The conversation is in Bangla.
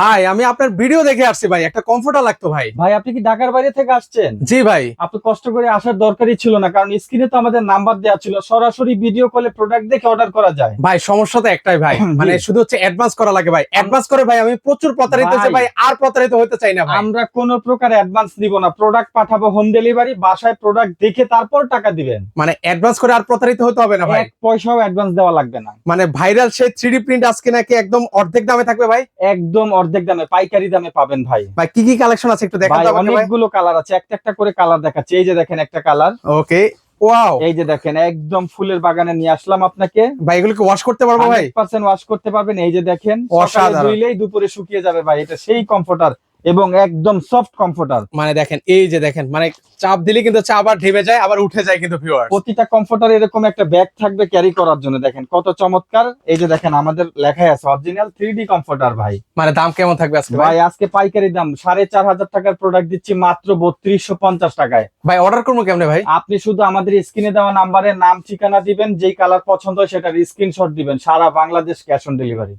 হাই আমি আপনার ভিডিও দেখে আসছি ভাই। একটা কমফোর্টার লাগতো ভাই। ভাই আপনি কি ঢাকার বাইরে থেকে আসছেন? জি ভাই। আপনি কষ্ট করে আসার দরকারই ছিল না কারণ স্ক্রিনে তো আমাদের নাম্বার দেওয়া ছিল। সরাসরি ভিডিও কলে প্রোডাক্ট দেখে অর্ডার করা যায়। ভাই সমস্যা তো একটাই ভাই। মানে শুধু হচ্ছে অ্যাডভান্স করা লাগে ভাই। অ্যাডভান্স করে ভাই আমি প্রচুর প্রতারিত হচ্ছে ভাই। ভাই আর প্রতারিত হতে চাই না ভাই। আমরা কোনো প্রকার অ্যাডভান্স দিব না। প্রোডাক্ট পাঠাবো হোম ডেলিভারি বাসায় প্রোডাক্ট দেখে তারপর টাকা দিবেন। মানে অ্যাডভান্স করে আর প্রতারিত হতে হবে না ভাই। এক পয়সাও অ্যাডভান্স দেওয়া লাগবে না। মানে ভাইরাল সেই থ্রি প্রিন্ট আজকে নাকি একদম অর্ধেক দামে থাকবে ভাই? একদম অর্ধেক দামে পাইকারি দামে পাবেন ভাই। ভাই কি কি কালেকশন আছে একটু দেখান ভাই ভাই? অনেকগুলো কালার আছে একটা একটা করে কালার দেখাচ্ছি। এই যে দেখেন একটা কালার ওকে ওয়াও। এই যে দেখেন একদম ফুলের বাগানে নিয়ে আসলাম আপনাকে। ভাই এগুলোকে ওয়াশ করতে পারব ভাই? পার্সেন্ট ওয়াশ করতে পারবেন। এই যে দেখেন সকালে অসাধারণ। ধুইলেই দুপুরে শুকিয়ে যাবে ভাই এটা সেই কমফোর্টার এবং একদম সফট কমফোর্টার মানে দেখেন এই যে দেখেন মানে চাপ দিলে কিন্তু চাপ আর ঢেবে যায় আবার উঠে যায় কিন্তু ভিউয়ার প্রতিটা কমফোর্টার এরকম একটা ব্যাগ থাকবে ক্যারি করার জন্য। দেখেন কত চমৎকার। এই যে দেখেন আমাদের লেখাই আছে অরিজিনাল থ্রি কমফোর্টার ভাই। মানে দাম কেমন থাকবে আজকে ভাই? ভাই আজকে পাইকারি দাম সাড়ে চার হাজার টাকার প্রোডাক্ট দিচ্ছি মাত্র বত্রিশশো পঞ্চাশ টাকায়। ভাই অর্ডার করব কেমনে ভাই? আপনি শুধু আমাদের স্ক্রিনে দেওয়া নাম্বারে নাম ঠিকানা দিবেন যেই কালার পছন্দ হয় সেটার স্ক্রিনশট দিবেন সারা বাংলাদেশ ক্যাশ অন ডেলিভারি